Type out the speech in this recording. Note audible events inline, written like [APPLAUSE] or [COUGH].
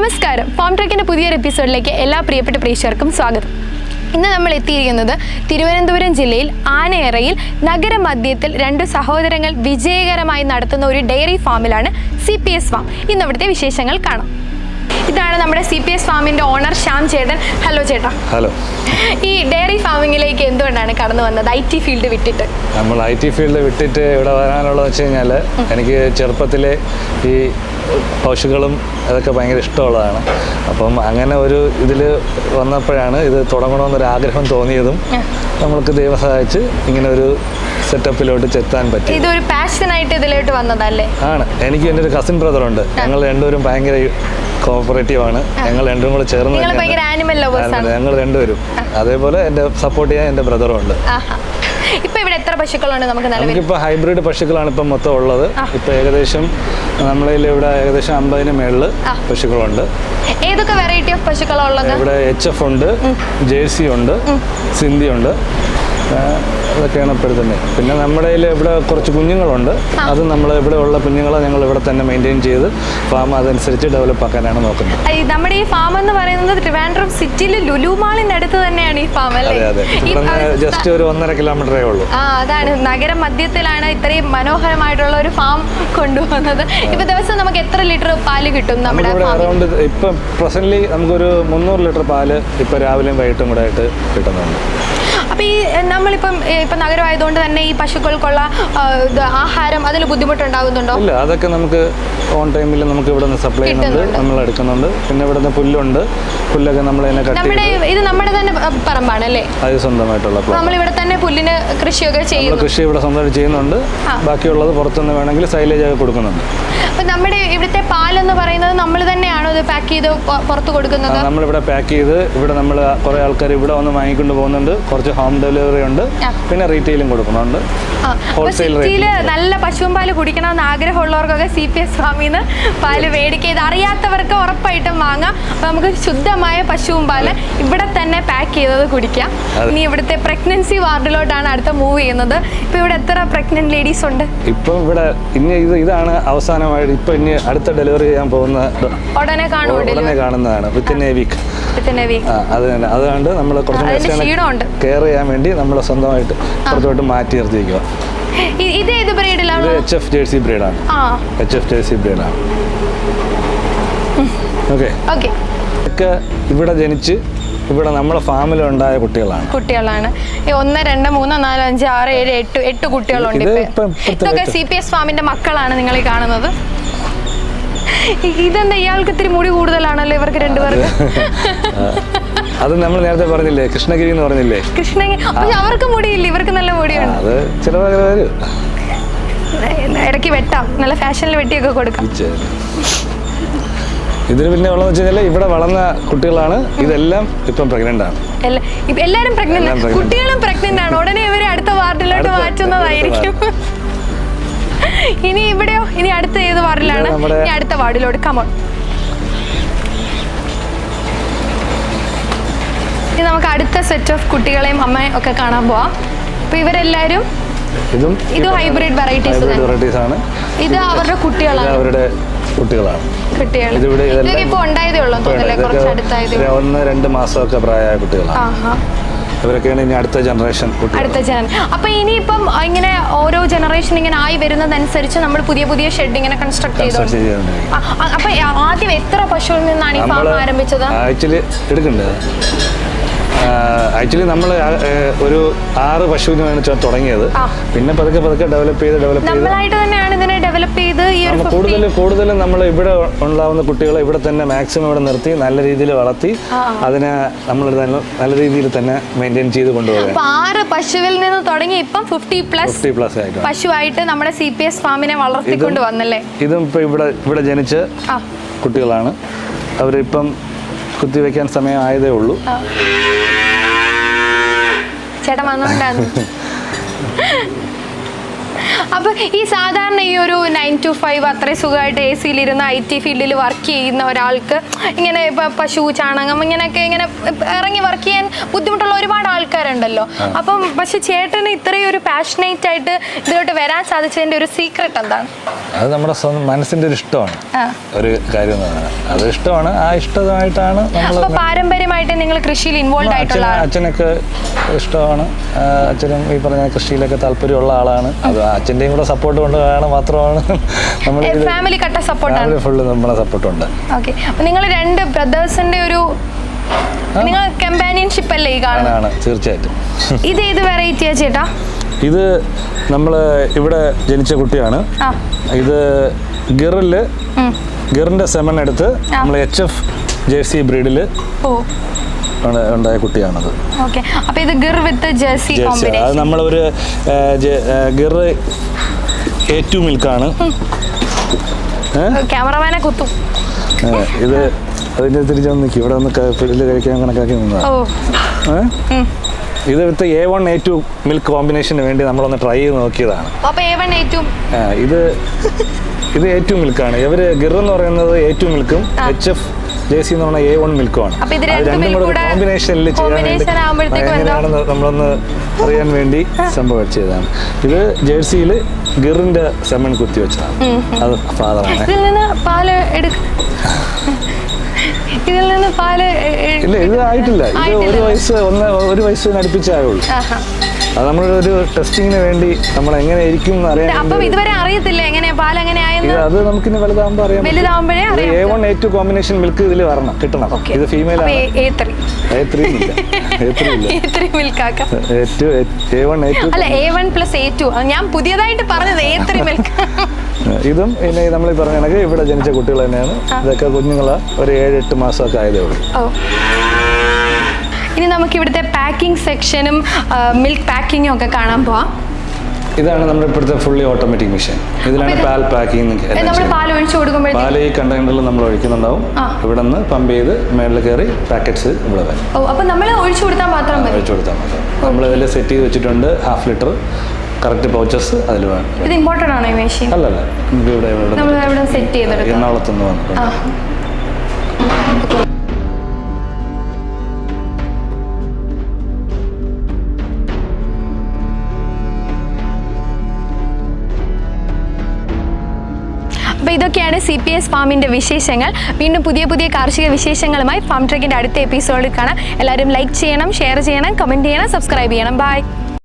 നമസ്കാരം. ഫാം ട്രക്കിന്റെ പുതിയൊരു എപ്പിസോഡിലേക്ക് എല്ലാ പ്രിയപ്പെട്ട പ്രേക്ഷകർക്കും സ്വാഗതം. ഇന്ന് നമ്മൾ എത്തിയിരിക്കുന്നത് തിരുവനന്തപുരം ജില്ലയിൽ ആനയറയിൽ നഗരമധ്യത്തിൽ രണ്ട് സഹോദരങ്ങൾ വിജയകരമായി നടത്തുന്ന ഒരു ഡയറി ഫാമിലാണ് സി പി എസ് ഫാം. ഇന്നവിടുത്തെ വിശേഷങ്ങൾ കാണാം. ഇതാണ് നമ്മുടെ സി പി എസ് ഫാമിന്റെ ഓണർ ശ്യാം ചേട്ടൻ. ഹലോ ചേട്ടാ. ഹലോ. ഈ ഡയറി ഫാമിങ്ങിലേക്ക് എന്തുകൊണ്ടാണ് കടന്നു വന്നത്? ഐ ടി ഫീൽഡ് വിട്ടിട്ട്. നമ്മൾ ഐ ടി ഫീൽഡ് വിട്ടിട്ട് ഇവിടെ വരാനുള്ളത് വെച്ച് കഴിഞ്ഞാൽ എനിക്ക് ചെറുപ്പത്തിലെ ഈ പശുക്കളും അതൊക്കെ ഭയങ്കര ഇഷ്ടമുള്ളതാണ്. അപ്പം അങ്ങനെ ഒരു ഇതിൽ വന്നപ്പോഴാണ് ഇത് തുടങ്ങണമെന്നൊരു ആഗ്രഹം തോന്നിയതും നമ്മൾക്ക് ദൈവം സഹായിച്ച് ഇങ്ങനെ ഒരു സെറ്റപ്പിലോട്ട് ചെത്താൻ പറ്റി. ഇതൊരു പാഷനായിട്ട് ഇതിലോട്ട് വന്നതല്ലേ? ആണ്. എനിക്ക് എന്റെ ഒരു കസിൻ ബ്രദറുണ്ട് ഞങ്ങൾ രണ്ടുപേരും ഭയങ്കര കോപ്പറേറ്റീവ് ആണ്. ഞങ്ങൾ രണ്ടും കൂടെ ചേർന്ന് ഞങ്ങൾ രണ്ടുപേരും. അതേപോലെ എന്റെ സപ്പോർട്ട് ചെയ്യാൻ എന്റെ ബ്രദറും ഉണ്ട്. ഇപ്പൊ ഇവിടെ എത്ര പശുക്കളാണ് നമുക്ക് നമുക്കിപ്പോ ഹൈബ്രിഡ് പശുക്കളാണ് ഇപ്പൊ മൊത്തം ഉള്ളത്. ഇപ്പൊ ഏകദേശം നമ്മളെ ഇവിടെ ഏകദേശം അമ്പതിന് മേളിൽ. പശുക്കളുണ്ട്. ഏതൊക്കെ വെറൈറ്റി ഓഫ് പശുക്കളാണ് ഉള്ളത്? ഇവിടെ എച്ച് എഫ് ഉണ്ട് ജേഴ്സി ഉണ്ട് സിന്ധി ഉണ്ട്. അതൊക്കെയാണ് ഇപ്പോഴത്തെ പിന്നെ നമ്മുടെ കയ്യിൽ ഇവിടെ കുറച്ച് കുഞ്ഞുങ്ങളുണ്ട്. അത് നമ്മൾ ഇവിടെ ഉള്ള കുഞ്ഞുങ്ങളെ ഞങ്ങൾ ഇവിടെ തന്നെ മെയിന്റെയിൻ ചെയ്ത് ഫാം അതനുസരിച്ച് ഡെവലപ്പ് ആക്കാനാണ് നോക്കുന്നത്. നമ്മുടെ ഈ ഫാം എന്ന് പറയുന്നത് ട്രിവാൻഡ്രം സിറ്റിയിൽ ലുലു മാളിന്റെ അടുത്ത് തന്നെയാണ് ഈ ഫാം അല്ലേ? ജസ്റ്റ് ഒരു ഒന്നര കിലോമീറ്ററേ ഉള്ളൂ. ആ അതാണ്. നഗര മധ്യത്തിലാണ് ഇത്രയും മനോഹരമായിട്ടുള്ള ഒരു ഫാം കൊണ്ടുവന്നത്. ഇപ്പൊ ദിവസം നമുക്ക് എത്ര ലിറ്റർ പാൽ കിട്ടും നമ്മുടെ അറൗണ്ട് ഇപ്പൊ പ്രസന്റ്ലി നമുക്കൊരു മുന്നൂറ് ലിറ്റർ പാൽ ഇപ്പൊ രാവിലെയും വൈകിട്ടും കൂടെ ആയിട്ട് കിട്ടുന്നുണ്ട്. അപ്പൊ ഈ നമ്മളിപ്പം ഇപ്പൊ നഗരമായതുകൊണ്ട് തന്നെ ഈ പശുക്കൾക്കുള്ള ആഹാരം അതിൽ ബുദ്ധിമുട്ടുണ്ടാകുന്നുണ്ടോ? ഇല്ല അതൊക്കെ നമുക്ക് ഓൺ ടൈമിൽ നമുക്ക് ഇവിടെ നിന്ന് സപ്ലൈ ചെയ്യുന്നുണ്ട്. നമ്മൾ എടുക്കുന്നുണ്ട്. പിന്നെ ഇവിടെ നിന്ന് പുല്ലുണ്ട്. പുല്ലൊക്കെ നമ്മൾ തന്നെ കട്ട് നമ്മുടെ ഇത് നമ്മുടെ തന്നെ പറമ്പാണ് അല്ലേ? അത് സ്വന്തമായിട്ടുള്ള നമ്മൾ ഇവിടെ തന്നെ പുല്ലിന് കൃഷിയൊക്കെ ചെയ്യുന്നു. കൃഷി ഇവിടെ സ്വന്തമായിട്ട് ചെയ്യുന്നുണ്ട്. ബാക്കിയുള്ളത് പുറത്തുനിന്ന് വേണമെങ്കിൽ സൈലേജ് ഒക്കെ കൊടുക്കുന്നുണ്ട്. അപ്പൊ നമ്മുടെ ഇവിടുത്തെ പാലെന്ന് പറയുന്നത് ഇത് പാക്ക് ചെയ്ത് പുറത്ത് കൊടുക്കുന്നത്? നമ്മൾ നമ്മളിവിടെ പാക്ക് ചെയ്ത് ഇവിടെ നമ്മൾ കുറേ ആൾക്കാർ ഇവിടെ വന്ന് വാങ്ങിക്കൊണ്ട് പോകുന്നുണ്ട്. കുറച്ച് ഹോം ഡെലിവറി ഉണ്ട്. പിന്നെ റീറ്റെയിലും കൊടുക്കുന്നുണ്ട്. ഹോൾസെയിൽ. നല്ല പശുവും പാൽ കുടിക്കണമെന്ന് ആഗ്രഹമുള്ളവർക്കൊക്കെ സി പി എസ് സ്വാമിന്ന് പാൽ മേടിക്കുക. ഇത് അറിയാത്തവർക്ക് ഉറപ്പായിട്ടും വാങ്ങാം. അപ്പൊ നമുക്ക് ശുദ്ധമായ പശുവും പാൽ ഇവിടെ തന്നെ പാക്ക് ചെയ്തത് കുടിക്കാം. ഇനി ഇവിടുത്തെ പ്രഗ്നൻസി വാർഡിലോട്ടാണ് അടുത്ത മൂവ് ചെയ്യുന്നത്. ഇപ്പൊ ഇവിടെ എത്ര പ്രഗ്നന്റ് ലേഡീസ് ഉണ്ട്? ഇപ്പം ഇവിടെ ഇനി ഇത് ഇതാണ് അവസാനമായിട്ട് ഇപ്പം ഇനി അടുത്ത ഡെലിവറി ചെയ്യാൻ പോകുന്ന ഉടനെ ഉടനെ കാണുന്നതാണ്. വിത്തിൻ എ വീക്ക് ആ അത് തന്നെ. അതുകൊണ്ട് നമ്മൾ കുറച്ചും. കെയർ ചെയ്യാൻ വേണ്ടി നമ്മൾ സ്വന്തമായിട്ട് പുറത്തോട്ട് മാറ്റി നിർത്തിയിരിക്കുക. ഇ- ഇത് ഏത് ബ്രീഡിലാണ് എച്ച് എഫ് ജേഴ്സി ബ്രീഡാണ് ആ. എച്ച് എഫ് ജേഴ്സി ബ്രീഡാണ് ഓക്കെ ഓക്കെ ഇതൊക്കെ ഇവിടെ ജനിച്ച് ഇവിടെ നമ്മുടെ ഫാമിൽ ഉണ്ടായ കുട്ടികളാണ്. കുട്ടികളാണ്. ഒന്ന് രണ്ട് മൂന്ന് നാല് അഞ്ച് ആറ് ഏഴ് എട്ട് എട്ട് കുട്ടികളുണ്ട് ഇതൊക്കെ. സി പി എസ് ഫാമിന്റെ മക്കളാണ് നിങ്ങൾ കാണുന്നത്. ഇതെന്താ ഇയാൾക്ക് ഇത്തിരി മുടി കൂടുതലാണല്ലോ ഇവർക്ക് രണ്ടുപേർക്ക്? അത്. നമ്മൾ നേരത്തെ പറഞ്ഞില്ലേ കൃഷ്ണഗിരി എന്ന് പറഞ്ഞില്ലേ? കൃഷ്ണഗിരി. പക്ഷെ അവർക്ക് മുടിയില്ല ഇവർക്ക് നല്ല മുടിയാണ് മുടിയുണ്ട് അത് ചിലവർ വരും. ഇടയ്ക്ക് വെട്ടാം നല്ല ഫാഷനിൽ വെട്ടിയൊക്കെ കൊടുക്കാം. ഇതിന് പിന്നെ ഉള്ളതെന്ന് വെച്ച് കഴിഞ്ഞാൽ ഇവിടെ വളർന്ന കുട്ടികളാണ് ഇതെല്ലാം ഇപ്പം പ്രഗ്നന്റ് ആണ്. എല്ലാരും പ്രഗ്നന്റ് കുട്ടികളും പ്രഗ്നന്റ് ആണ്. ഉടനെ ഇവരെ അടുത്ത വാർഡിലോട്ട് മാറ്റുന്നതായിരിക്കും. ഇനി ഇവിടെയോ? ഇനി അടുത്ത ഏത് വാർഡിലാണ് നമ്മുടെ- ഇനി അടുത്ത വാർഡിലോട്ട്. കമോൺ ഇനി നമുക്ക് അടുത്ത സെറ്റ് ഓഫ് കുട്ടികളെയും അമ്മയും ഒക്കെ കാണാൻ പോവാം. അപ്പൊ ഇവരെല്ലാരും ഇതും ഇത് ഹൈബ്രിഡ്. വെറൈറ്റീസ് ആണ്. ഇത് അവരുടെ കുട്ടികളാണ്. അവരുടെ കുട്ടികളാണ്. കുട്ടികൾ ഇതിവിടെ ഇതെല്ലാം- ഇതൊക്കെ ഇപ്പൊ ഉണ്ടായതേ ഉള്ളൂ തോന്നുന്നില്ലേ കുറച്ച് അടുത്തായതേ ഉള്ളൂ. ഒന്ന് രണ്ട് മാസമൊക്കെ പ്രായമായ കുട്ടികളാണ്. ആഹാ. ഇവരൊക്കെയാണ് ഇനി അടുത്ത ജനറേഷൻ അടുത്ത ജനറേഷൻ അപ്പൊ ഇനിയിപ്പം ഇങ്ങനെ ഓരോ ജനറേഷൻ ഇങ്ങനെ ആയി വരുന്നതനുസരിച്ച് നമ്മൾ പുതിയ പുതിയ ഷെഡ് ഇങ്ങനെ കൺസ്ട്രക്ട് ചെയ്തോ കൺസ്ട്രക്ട് ചെയ്തുകൊണ്ടിരിക്കും ആ, ആ, അപ്പൊ ആദ്യം എത്ര പശുവിൽ നിന്നാണ് ഈ ഫാം ആരംഭിച്ചത്? ആക്ച്വലി എടുക്കണ്ടേ. ആക്ച്വലി നമ്മൾ ഒരു ആറ് പശുവിനാണ് തുടങ്ങിയത്. പിന്നെ പതുക്കെ പതുക്കെ ഡെവലപ്പ് ചെയ്ത് ഡെവലപ്പ് ചെയ്ത്. നമ്മളായിട്ട് തന്നെയാണ് ഇതിനെ ഡെവലപ്പ് ചെയ്ത് ഈ നമ്മൾ 50 കൂടുതൽ കൂടുതലും നമ്മൾ ഇവിടെ ഉണ്ടാവുന്ന കുട്ടികളെ ഇവിടെ തന്നെ മാക്സിമം ഇവിടെ നിർത്തി നല്ല രീതിയിൽ വളർത്തി അതിനെ നമ്മൾ നല്ല രീതിയിൽ തന്നെ മെയിന്റെയിൻ ചെയ്ത് കൊണ്ടുപോകും ആറ് പശുവിൽ നിന്ന് തുടങ്ങി ഇപ്പം ഫിഫ്റ്റി പ്ലസ് ഫിഫ്റ്റി പ്ലസ് ആയിട്ട് പശുവായിട്ട് നമ്മുടെ സി പി എസ് ഫാമിനെ വളർത്തിക്കൊണ്ട് വന്നല്ലേ? ഇതും ഇപ്പം ഇവിടെ ഇവിടെ ജനിച്ച കുട്ടികളാണ്. അവരിപ്പം കുത്തിവെക്കാൻ സമയമായതേ ഉള്ളൂ. ചേട്ടൻ വന്നോണ്ടാണ് [LAUGHS] അപ്പോൾ ഈ സാധാരണ ഈ ഒരു നയൻ ടു ഫൈവ് അത്രയും സുഖമായിട്ട് എ സിയിലിരുന്ന് ഐ ടി ഫീൽഡിൽ വർക്ക് ചെയ്യുന്ന ഒരാൾക്ക് ഇങ്ങനെ ഇപ്പൊ പശു ചാണകം ഇങ്ങനെയൊക്കെ ഇങ്ങനെ ഇറങ്ങി വർക്ക് ചെയ്യാൻ ബുദ്ധിമുട്ടുള്ള ഒരുപാട് ആൾക്കാരുണ്ടല്ലോ. അപ്പം പക്ഷെ ചേട്ടന് ഇത്രയും ഒരു പാഷനേറ്റ് ആയിട്ട് ഇതിലോട്ട് വരാൻ സാധിച്ചതിന്റെ ഒരു സീക്രട്ട് എന്താണ്? അത് നമ്മുടെ മനസ്സിന്റെ ഒരു ഇഷ്ടമാണ്. ഒരു കാര്യം അത് ഇഷ്ടമാണ്. ആ ഇഷ്ടമായിട്ടാണ് പാരമ്പര്യമായിട്ട് നിങ്ങൾ കൃഷിയിൽ ഇൻവോൾവ് ആയിട്ടുള്ള അച്ഛന് അച്ഛനൊക്കെ ഇഷ്ടമാണ്. അച്ഛനും ഈ പറഞ്ഞ കൃഷിയിലൊക്കെ താല്പര്യമുള്ള ആളാണ്. അത് അച്ഛന്റെയും കൂടെ സപ്പോർട്ട് കൊണ്ട് കാരണം മാത്രമാണ് നമ്മൾ ഫാമിലി കട്ട സപ്പോർട്ടാണ് ഫുള്ള് നമ്മളെ സപ്പോർട്ടുണ്ട് ഓക്കെ അപ്പോൾ നിങ്ങൾ രണ്ട് ബ്രദേഴ്സിന്റെ ഒരു നിങ്ങൾ കമ്പാനിയൻഷിപ്പ് അല്ലേ ഈ കാണുന്നത്? ആണ് തീർച്ചയായിട്ടും. ഇത് ഏത് വെറൈറ്റിയാ ചേട്ടാ? ഇത് നമ്മൾ ഇവിടെ ജനിച്ച കുട്ടിയാണ്. ഇത് ഗിറിൽ ഗിറിന്റെ സെമൻ സെമൺ എടുത്ത് നമ്മൾ എച്ച് എഫ് ജേഴ്സി ബ്രീഡിൽ ഓ. ഉണ്ടായ കുട്ടിയാണത്. ഓക്കെ. അപ്പൊ ഇത് ഗിർ വിത്ത് ജേഴ്സി അത് നമ്മളൊരു ഗിറ് ഏറ്റവും ആ, ഗിർ എ ടു മിൽക്കാണ്. ക്യാമറമാനെ കുത്തും. ഇത് അതിന്റെ തിരിച്ചു നിൽക്കും ഇവിടെ ഒന്ന് ഫീൽഡിൽ കഴിക്കാൻ കണക്കാക്കി നിന്നതാണ് ഇത് with A one A two milk കോമ്പിനേഷന് വേണ്ടി നമ്മളൊന്ന് ട്രൈ ചെയ്ത് നോക്കിയതാണ്. ഇത് ഇത് എ ടു മിൽക്കാണ്. ഇവർ ഗിർ എന്ന് പറയുന്നത് എ ടു മിൽക്കും എച്ച് എഫ് ജെ സി എന്ന് പറഞ്ഞാൽ എ വൺ മിൽക്കുമാണ് രണ്ട് കൂടെ കോമ്പിനേഷനിൽ എങ്ങനെയാണെന്ന് നമ്മളൊന്ന് അറിയാൻ വേണ്ടി സംഭവം ചെയ്തതാണ് ഇത് ജേഴ്സിയിൽ ഗിറിന്റെ സെമൺ കുത്തി വെച്ചതാണ്. അത് ഫാദറാണ് ഇതിൽ നിന്ന് പാൽ എടുക്ക ഇതിൽ നിന്ന് പാൽ എ- എ- ഇല്ല ഇത് ആയിട്ടില്ല. ഇത് ഒരു. വയസ്സ് ഒന്ന് ഒരു വയസ്സിന് അടുപ്പിച്ചായുള്ളൂ നമ്മൾ ഒരു ടെസ്റ്റിങ്ങിന് വേണ്ടി നമ്മൾ എങ്ങനെ ഇരിക്കും എന്ന് അറിയാൻ അപ്പം ഇതുവരെ അറിയത്തില്ല എങ്ങനെയാ പാൽ ഇത് എങ്ങനെയായെന്ന് അത് നമുക്കിനി വലുതാകുമ്പോൾ അറിയാം വലുതാവുമ്പോഴേ അറിയാം A one A two combination milk ഇതിൽ വരണം കിട്ടണം. ഇത് ഫീമെയിൽ ആണ്. എ ത്രീ എ ത്രീ ഇല്ല. എ ത്രീ ഇല്ല. A three മിൽക്കാക്ക A two A one A two അല്ല A one plus A two ഞാൻ പുതിയതായിട്ട് പറഞ്ഞത് എ ത്രീ മിൽക്ക് ഇതും ഇനി നമ്മൾ പറഞ്ഞാണെങ്കിൽ ഇവിടെ ജനിച്ച കുട്ടികൾ തന്നെയാണ്. ഇതൊക്കെ കുഞ്ഞുങ്ങളെ ഒരു ഏഴ് എട്ട് മാസമൊക്കെ ആയതേ ഉള്ളൂ. ഇനി നമുക്ക് ഇവിടുത്തെ പാക്കിംഗ് സെക്ഷനും മിൽക്ക് പാക്കിങ്ങും ഒക്കെ കാണാൻ പോവാം. ഇതാണ് നമ്മുടെ ഇപ്പോഴത്തെ ഫുള്ളി ഓട്ടോമാറ്റിക് മെഷീൻ ഇതിലാണ് പാൽ പാക്കിംഗ് പാൽ ഈ കണ്ടെയ്നറിൽ നമ്മൾ ഒഴിക്കുന്നുണ്ടാവും. ഇവിടെ നിന്ന് പമ്പ് ചെയ്ത് മേളിൽ കയറി പാക്കറ്റ്സ് ഇവിടെ വരും. ഒഴിച്ചു കൊടുത്താൽ മാത്രം മതി. ഒഴിച്ചു കൊടുത്താൽ മാത്രം നമ്മൾ ഇതിൽ സെറ്റ് ചെയ്ത് വെച്ചിട്ടുണ്ട് ഹാഫ് ലിറ്റർ കറക്റ്റ് പൗച്ചസ് അതിൽ വേണം. ഇത് ഇമ്പോർട്ടന്റ് ആണോ ഈ മെഷീൻ അല്ലല്ല നമുക്ക് ഇവിടെ എറണാകുളത്തുനിന്ന് വന്നിട്ടുണ്ട്. അപ്പോൾ ഇതൊക്കെയാണ് സി പി എസ് ഫാമിന്റെ വിശേഷങ്ങൾ. വീണ്ടും പുതിയ പുതിയ കാർഷിക വിശേഷങ്ങളുമായി ഫാം ട്രക്കിന്റെ അടുത്ത എപ്പിസോഡിൽ കാണാം. എല്ലാവരും ലൈക്ക് ചെയ്യണം ഷെയർ ചെയ്യണം കമന്റ് ചെയ്യണം സബ്സ്ക്രൈബ് ചെയ്യണം. ബൈ